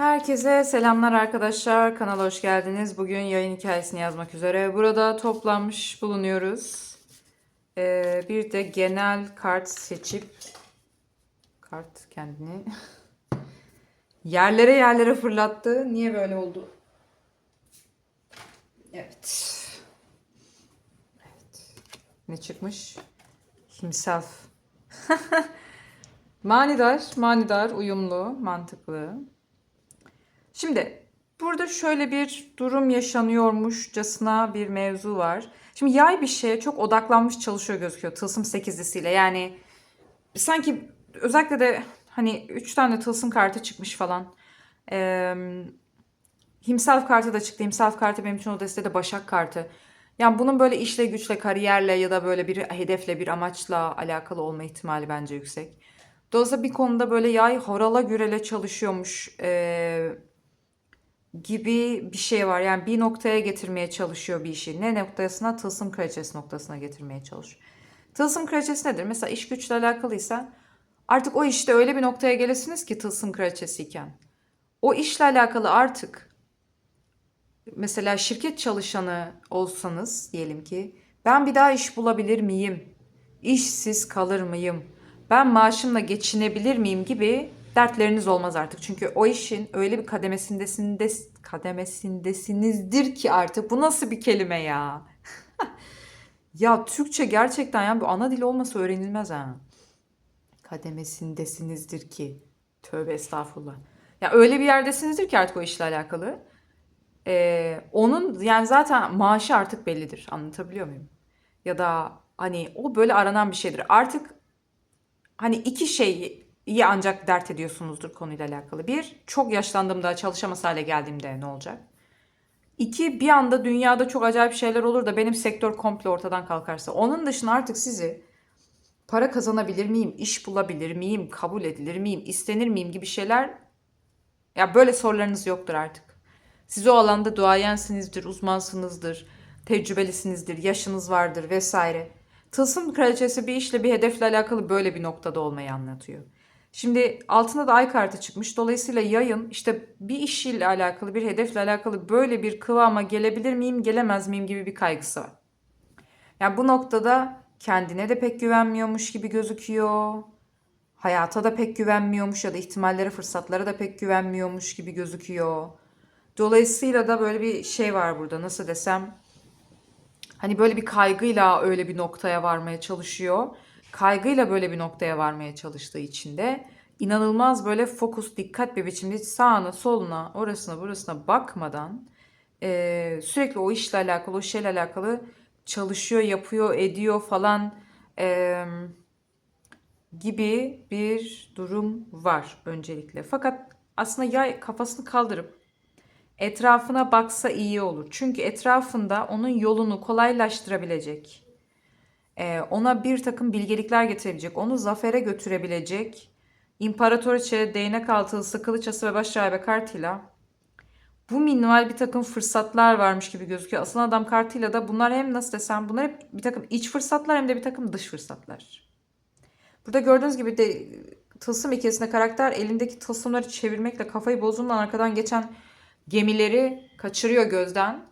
Herkese selamlar arkadaşlar. Kanala hoş geldiniz. Bugün yayın hikayesini yazmak üzere. Burada toplanmış bulunuyoruz. Ee, bir de genel kart seçip kart kendini yerlere yerlere fırlattı. Niye böyle oldu? Evet. Evet. Ne çıkmış? Himself. manidar, manidar, uyumlu, mantıklı. Şimdi burada şöyle bir durum yaşanıyormuşçasına bir mevzu var. Şimdi yay bir şeye çok odaklanmış çalışıyor gözüküyor tılsım sekizlisiyle. Yani sanki özellikle de hani üç tane tılsım kartı çıkmış falan. Ee, himself kartı da çıktı. Himself kartı benim için o destede Başak kartı. Yani bunun böyle işle güçle, kariyerle ya da böyle bir hedefle, bir amaçla alakalı olma ihtimali bence yüksek. Dolayısıyla bir konuda böyle yay horala gürele çalışıyormuş. Ee, gibi bir şey var. Yani bir noktaya getirmeye çalışıyor bir işi. Ne noktasına? Tılsım kraliçesi noktasına getirmeye çalışıyor. Tılsım kraliçesi nedir? Mesela iş güçle alakalıysa artık o işte öyle bir noktaya gelesiniz ki tılsım kraliçesiyken. O işle alakalı artık mesela şirket çalışanı olsanız diyelim ki ben bir daha iş bulabilir miyim? İşsiz kalır mıyım? Ben maaşımla geçinebilir miyim gibi dertleriniz olmaz artık. Çünkü o işin öyle bir kademesindesinde kademesindesinizdir ki artık. Bu nasıl bir kelime ya? ya Türkçe gerçekten ya bu ana dil olmasa öğrenilmez ha. Kademesindesinizdir ki. Tövbe estağfurullah. Ya öyle bir yerdesinizdir ki artık o işle alakalı. Ee, onun yani zaten maaşı artık bellidir. Anlatabiliyor muyum? Ya da hani o böyle aranan bir şeydir. Artık hani iki şey iyi ancak dert ediyorsunuzdur konuyla alakalı. Bir, çok yaşlandığımda, çalışamaz hale geldiğimde ne olacak? İki, bir anda dünyada çok acayip şeyler olur da benim sektör komple ortadan kalkarsa. Onun dışında artık sizi para kazanabilir miyim, iş bulabilir miyim, kabul edilir miyim, istenir miyim gibi şeyler ya böyle sorularınız yoktur artık. Siz o alanda duayensinizdir, uzmansınızdır, tecrübelisinizdir, yaşınız vardır vesaire. Tılsım kraliçesi bir işle bir hedefle alakalı böyle bir noktada olmayı anlatıyor. Şimdi altında da ay kartı çıkmış. Dolayısıyla yayın işte bir işiyle alakalı, bir hedefle alakalı böyle bir kıvama gelebilir miyim, gelemez miyim gibi bir kaygısı var. Yani bu noktada kendine de pek güvenmiyormuş gibi gözüküyor. Hayata da pek güvenmiyormuş ya da ihtimallere, fırsatlara da pek güvenmiyormuş gibi gözüküyor. Dolayısıyla da böyle bir şey var burada nasıl desem. Hani böyle bir kaygıyla öyle bir noktaya varmaya çalışıyor kaygıyla böyle bir noktaya varmaya çalıştığı için de inanılmaz böyle fokus, dikkat bir biçimde sağına, soluna, orasına, burasına bakmadan e, sürekli o işle alakalı, o şeyle alakalı çalışıyor, yapıyor, ediyor falan e, gibi bir durum var öncelikle. Fakat aslında yay kafasını kaldırıp etrafına baksa iyi olur. Çünkü etrafında onun yolunu kolaylaştırabilecek, ona bir takım bilgelikler getirebilecek, onu zafere götürebilecek İmparatoriçe, değnek altı, sıkılı çası ve baş rahibe kartıyla bu minimal bir takım fırsatlar varmış gibi gözüküyor. Asıl adam kartıyla da bunlar hem nasıl desem bunlar hep bir takım iç fırsatlar hem de bir takım dış fırsatlar. Burada gördüğünüz gibi de tılsım ikisinde karakter elindeki tılsımları çevirmekle kafayı bozduğundan arkadan geçen gemileri kaçırıyor gözden.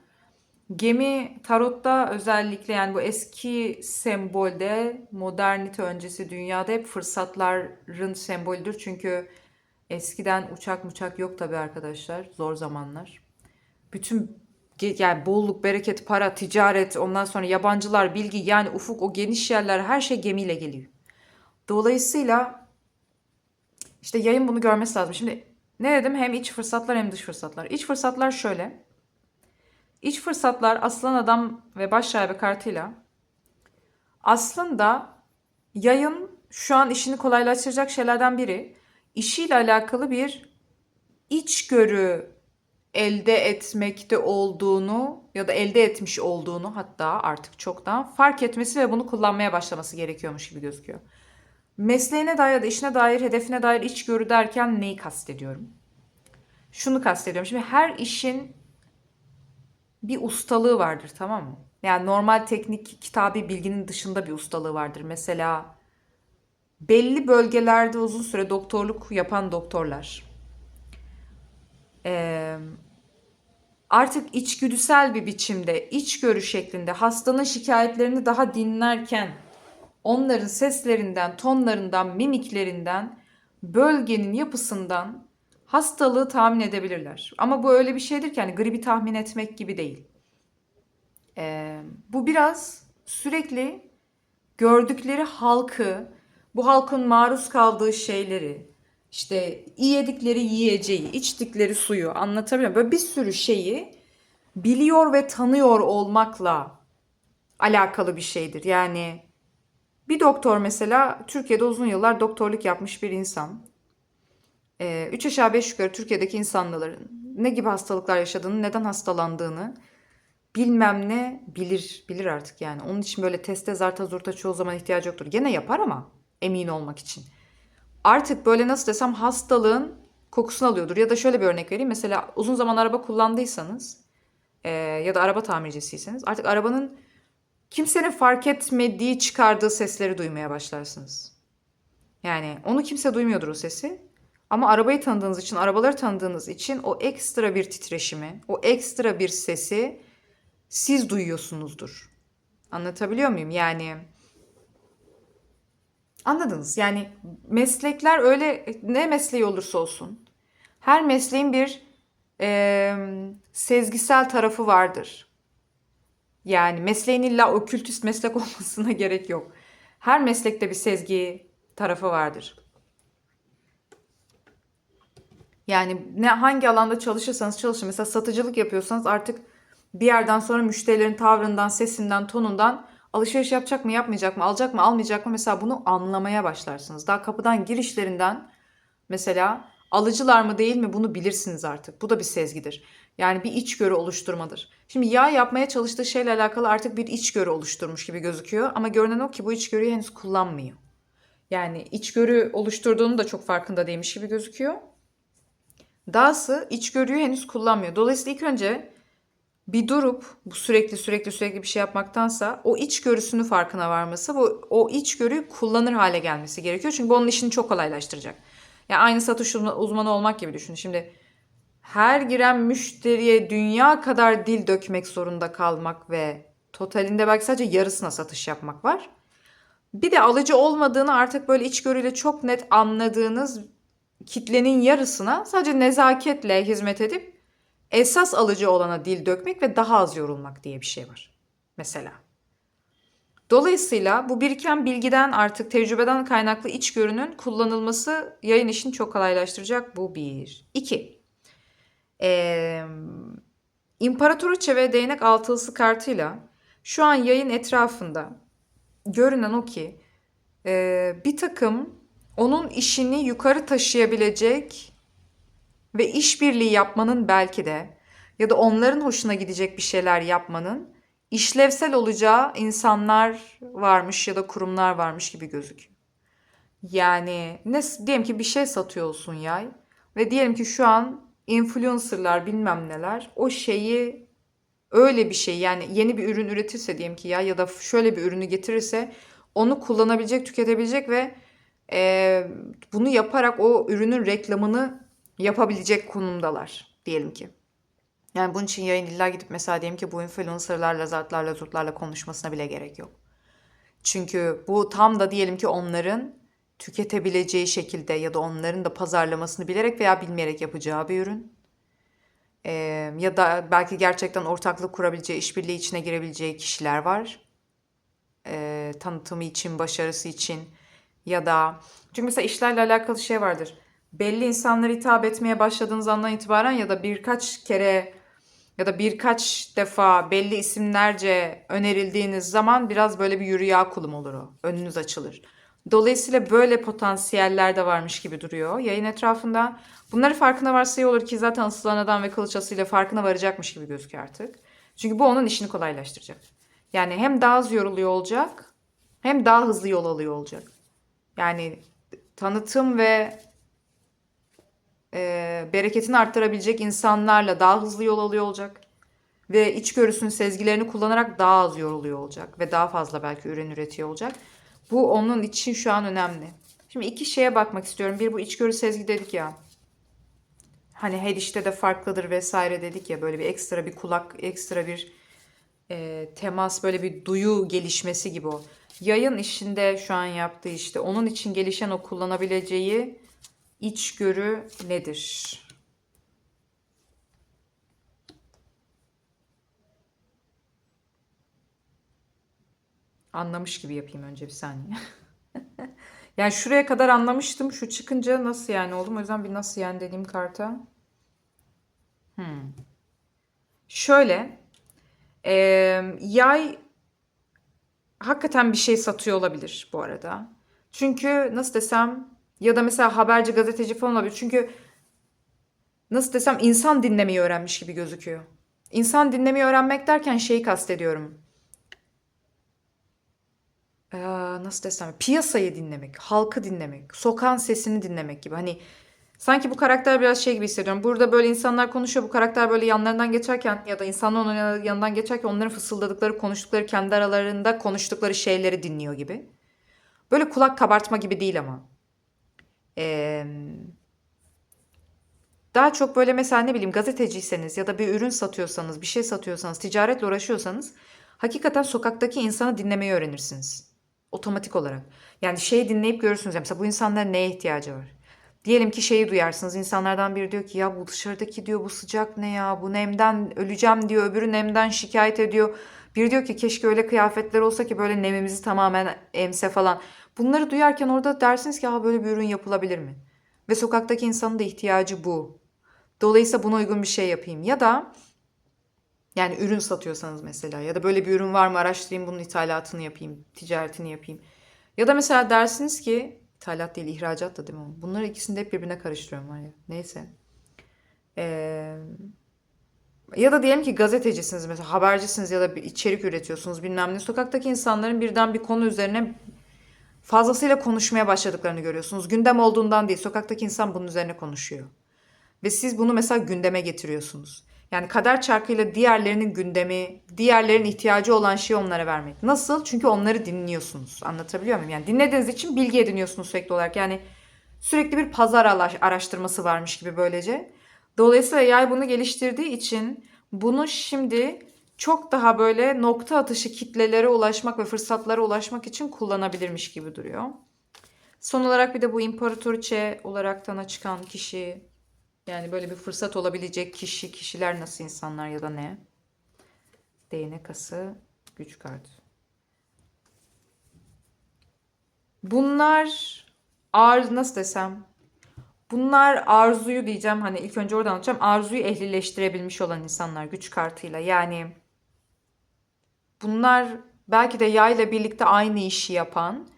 Gemi tarotta özellikle yani bu eski sembolde modernite öncesi dünyada hep fırsatların sembolüdür. Çünkü eskiden uçak muçak yok tabi arkadaşlar zor zamanlar. Bütün yani bolluk, bereket, para, ticaret, ondan sonra yabancılar, bilgi yani ufuk o geniş yerler her şey gemiyle geliyor. Dolayısıyla işte yayın bunu görmesi lazım. Şimdi ne dedim hem iç fırsatlar hem dış fırsatlar. İç fırsatlar şöyle. İç fırsatlar Aslan Adam ve Baş Rahibe kartıyla aslında yayın şu an işini kolaylaştıracak şeylerden biri işiyle alakalı bir içgörü elde etmekte olduğunu ya da elde etmiş olduğunu hatta artık çoktan fark etmesi ve bunu kullanmaya başlaması gerekiyormuş gibi gözüküyor. Mesleğine dair ya da işine dair, hedefine dair içgörü derken neyi kastediyorum? Şunu kastediyorum. Şimdi her işin bir ustalığı vardır tamam mı? Yani normal teknik kitabi bilginin dışında bir ustalığı vardır. Mesela belli bölgelerde uzun süre doktorluk yapan doktorlar artık içgüdüsel bir biçimde, içgörü şeklinde hastanın şikayetlerini daha dinlerken onların seslerinden, tonlarından, mimiklerinden, bölgenin yapısından hastalığı tahmin edebilirler. Ama bu öyle bir şeydir ki hani gribi tahmin etmek gibi değil. Ee, bu biraz sürekli gördükleri halkı, bu halkın maruz kaldığı şeyleri, işte yedikleri yiyeceği, içtikleri suyu anlatabiliyor muyum? Böyle bir sürü şeyi biliyor ve tanıyor olmakla alakalı bir şeydir. Yani bir doktor mesela Türkiye'de uzun yıllar doktorluk yapmış bir insan. 3 aşağı 5 yukarı Türkiye'deki insanların ne gibi hastalıklar yaşadığını, neden hastalandığını bilmem ne bilir bilir artık yani. Onun için böyle teste zarta zurta çoğu zaman ihtiyacı yoktur. Gene yapar ama emin olmak için. Artık böyle nasıl desem hastalığın kokusunu alıyordur. Ya da şöyle bir örnek vereyim. Mesela uzun zaman araba kullandıysanız e, ya da araba tamircisiyseniz artık arabanın kimsenin fark etmediği çıkardığı sesleri duymaya başlarsınız. Yani onu kimse duymuyordur o sesi. Ama arabayı tanıdığınız için, arabaları tanıdığınız için o ekstra bir titreşimi, o ekstra bir sesi siz duyuyorsunuzdur. Anlatabiliyor muyum? Yani anladınız. Yani meslekler öyle ne mesleği olursa olsun. Her mesleğin bir e, sezgisel tarafı vardır. Yani mesleğin illa okültist meslek olmasına gerek yok. Her meslekte bir sezgi tarafı vardır. Yani ne hangi alanda çalışırsanız çalışın. Mesela satıcılık yapıyorsanız artık bir yerden sonra müşterilerin tavrından, sesinden, tonundan alışveriş yapacak mı, yapmayacak mı, alacak mı, almayacak mı mesela bunu anlamaya başlarsınız. Daha kapıdan girişlerinden mesela alıcılar mı değil mi bunu bilirsiniz artık. Bu da bir sezgidir. Yani bir içgörü oluşturmadır. Şimdi yağ yapmaya çalıştığı şeyle alakalı artık bir içgörü oluşturmuş gibi gözüküyor ama görünen o ki bu içgörüyü henüz kullanmıyor. Yani içgörü oluşturduğunu da çok farkında değilmiş gibi gözüküyor. Dahası içgörüyü henüz kullanmıyor. Dolayısıyla ilk önce bir durup bu sürekli sürekli sürekli bir şey yapmaktansa o içgörüsünü farkına varması, bu o içgörüyü kullanır hale gelmesi gerekiyor. Çünkü bu onun işini çok kolaylaştıracak. Yani aynı satış uzmanı olmak gibi düşün. Şimdi her giren müşteriye dünya kadar dil dökmek zorunda kalmak ve totalinde belki sadece yarısına satış yapmak var. Bir de alıcı olmadığını artık böyle içgörüyle çok net anladığınız kitlenin yarısına sadece nezaketle hizmet edip esas alıcı olana dil dökmek ve daha az yorulmak diye bir şey var. Mesela. Dolayısıyla bu biriken bilgiden artık tecrübeden kaynaklı içgörünün kullanılması yayın işini çok kolaylaştıracak. Bu bir. İki. Ee, İmparatoriçe ve değnek altılısı kartıyla şu an yayın etrafında görünen o ki e, bir takım onun işini yukarı taşıyabilecek ve işbirliği yapmanın belki de ya da onların hoşuna gidecek bir şeyler yapmanın işlevsel olacağı insanlar varmış ya da kurumlar varmış gibi gözüküyor. Yani ne diyelim ki bir şey satıyorsun yay ve diyelim ki şu an influencerlar bilmem neler o şeyi öyle bir şey yani yeni bir ürün üretirse diyelim ki ya ya da şöyle bir ürünü getirirse onu kullanabilecek, tüketebilecek ve e, bunu yaparak o ürünün reklamını yapabilecek konumdalar diyelim ki. Yani bunun için yayın illa gidip mesela diyelim ki bu influencerlarla, zartlarla, zurtlarla konuşmasına bile gerek yok. Çünkü bu tam da diyelim ki onların tüketebileceği şekilde ya da onların da pazarlamasını bilerek veya bilmeyerek yapacağı bir ürün. Ee, ya da belki gerçekten ortaklık kurabileceği, işbirliği içine girebileceği kişiler var. Ee, tanıtımı için, başarısı için ya da çünkü mesela işlerle alakalı şey vardır. Belli insanlara hitap etmeye başladığınız andan itibaren ya da birkaç kere ya da birkaç defa belli isimlerce önerildiğiniz zaman biraz böyle bir yürüya kulum olur o. Önünüz açılır. Dolayısıyla böyle potansiyeller de varmış gibi duruyor yayın etrafında. Bunları farkına varsa iyi olur ki zaten ısılan adam ve kılıç asıyla farkına varacakmış gibi gözüküyor artık. Çünkü bu onun işini kolaylaştıracak. Yani hem daha az yoruluyor olacak hem daha hızlı yol alıyor olacak. Yani tanıtım ve e, bereketini arttırabilecek insanlarla daha hızlı yol alıyor olacak. Ve içgörüsünün sezgilerini kullanarak daha az yoruluyor olacak. Ve daha fazla belki ürün üretiyor olacak. Bu onun için şu an önemli. Şimdi iki şeye bakmak istiyorum. Bir bu içgörü sezgi dedik ya. hani her işte de farklıdır vesaire dedik ya böyle bir ekstra bir kulak, ekstra bir e, temas, böyle bir duyu gelişmesi gibi o. Yayın işinde şu an yaptığı işte onun için gelişen o kullanabileceği içgörü nedir? Anlamış gibi yapayım önce bir saniye. Yani şuraya kadar anlamıştım. Şu çıkınca nasıl yani oldum. O yüzden bir nasıl yani dediğim karta. Hmm. Şöyle. e, yay hakikaten bir şey satıyor olabilir bu arada. Çünkü nasıl desem ya da mesela haberci gazeteci falan olabilir. Çünkü nasıl desem insan dinlemeyi öğrenmiş gibi gözüküyor. İnsan dinlemeyi öğrenmek derken şeyi kastediyorum. Ee, nasıl desem piyasayı dinlemek, halkı dinlemek, sokağın sesini dinlemek gibi. Hani sanki bu karakter biraz şey gibi hissediyorum. Burada böyle insanlar konuşuyor. Bu karakter böyle yanlarından geçerken ya da insanlar onun yan- yanından geçerken onların fısıldadıkları, konuştukları, kendi aralarında konuştukları şeyleri dinliyor gibi. Böyle kulak kabartma gibi değil ama. Ee, daha çok böyle mesela ne bileyim gazeteciyseniz ya da bir ürün satıyorsanız, bir şey satıyorsanız, ticaretle uğraşıyorsanız hakikaten sokaktaki insanı dinlemeyi öğrenirsiniz. Otomatik olarak. Yani şeyi dinleyip görürsünüz. Mesela bu insanların neye ihtiyacı var? Diyelim ki şeyi duyarsınız. insanlardan biri diyor ki ya bu dışarıdaki diyor bu sıcak ne ya bu nemden öleceğim diyor. Öbürü nemden şikayet ediyor. Biri diyor ki keşke öyle kıyafetler olsa ki böyle nemimizi tamamen emse falan. Bunları duyarken orada dersiniz ki ha böyle bir ürün yapılabilir mi? Ve sokaktaki insanın da ihtiyacı bu. Dolayısıyla buna uygun bir şey yapayım. Ya da yani ürün satıyorsanız mesela ya da böyle bir ürün var mı araştırayım bunun ithalatını yapayım, ticaretini yapayım. Ya da mesela dersiniz ki ithalat değil ihracat da değil mi? Bunları ikisini de hep birbirine karıştırıyorum var ya. Neyse. Ee, ya da diyelim ki gazetecisiniz mesela habercisiniz ya da bir içerik üretiyorsunuz bilmem ne. Sokaktaki insanların birden bir konu üzerine fazlasıyla konuşmaya başladıklarını görüyorsunuz. Gündem olduğundan değil sokaktaki insan bunun üzerine konuşuyor. Ve siz bunu mesela gündeme getiriyorsunuz. Yani kader çarkıyla diğerlerinin gündemi, diğerlerinin ihtiyacı olan şeyi onlara vermek. Nasıl? Çünkü onları dinliyorsunuz. Anlatabiliyor muyum? Yani dinlediğiniz için bilgi ediniyorsunuz sürekli olarak. Yani sürekli bir pazar araştırması varmış gibi böylece. Dolayısıyla yay bunu geliştirdiği için bunu şimdi çok daha böyle nokta atışı kitlelere ulaşmak ve fırsatlara ulaşmak için kullanabilirmiş gibi duruyor. Son olarak bir de bu imparatoriçe olaraktan çıkan kişi yani böyle bir fırsat olabilecek kişi, kişiler nasıl insanlar ya da ne? Değnek ası, güç kartı. Bunlar arz nasıl desem? Bunlar arzuyu diyeceğim hani ilk önce oradan anlatacağım. Arzuyu ehlileştirebilmiş olan insanlar güç kartıyla. Yani bunlar belki de yayla birlikte aynı işi yapan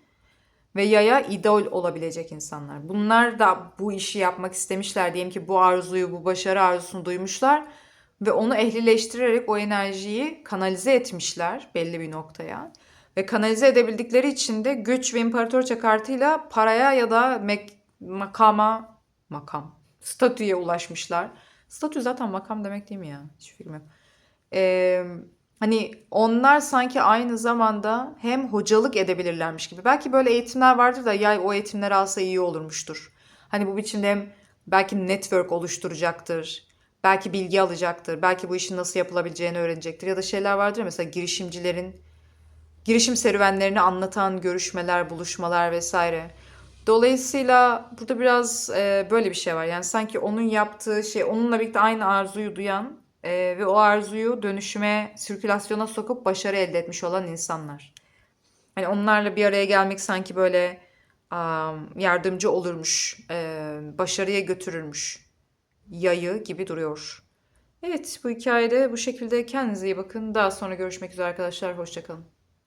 ve yaya idol olabilecek insanlar. Bunlar da bu işi yapmak istemişler. Diyelim ki bu arzuyu, bu başarı arzusunu duymuşlar ve onu ehlileştirerek o enerjiyi kanalize etmişler belli bir noktaya. Ve kanalize edebildikleri için de güç ve imparatorça kartıyla paraya ya da makama, makam, statüye ulaşmışlar. Statü zaten makam demek değil mi ya? Hiç fikrim yok. Ee, hani onlar sanki aynı zamanda hem hocalık edebilirlermiş gibi. Belki böyle eğitimler vardır da yay o eğitimleri alsa iyi olurmuştur. Hani bu biçimde hem belki network oluşturacaktır. Belki bilgi alacaktır. Belki bu işin nasıl yapılabileceğini öğrenecektir. Ya da şeyler vardır ya mesela girişimcilerin girişim serüvenlerini anlatan görüşmeler, buluşmalar vesaire. Dolayısıyla burada biraz e, böyle bir şey var. Yani sanki onun yaptığı şey, onunla birlikte aynı arzuyu duyan e, ve o arzuyu dönüşüme, sirkülasyona sokup başarı elde etmiş olan insanlar. Hani onlarla bir araya gelmek sanki böyle am, yardımcı olurmuş, e, başarıya götürürmüş yayı gibi duruyor. Evet, bu hikayede bu şekilde kendinize iyi bakın. Daha sonra görüşmek üzere arkadaşlar. Hoşçakalın.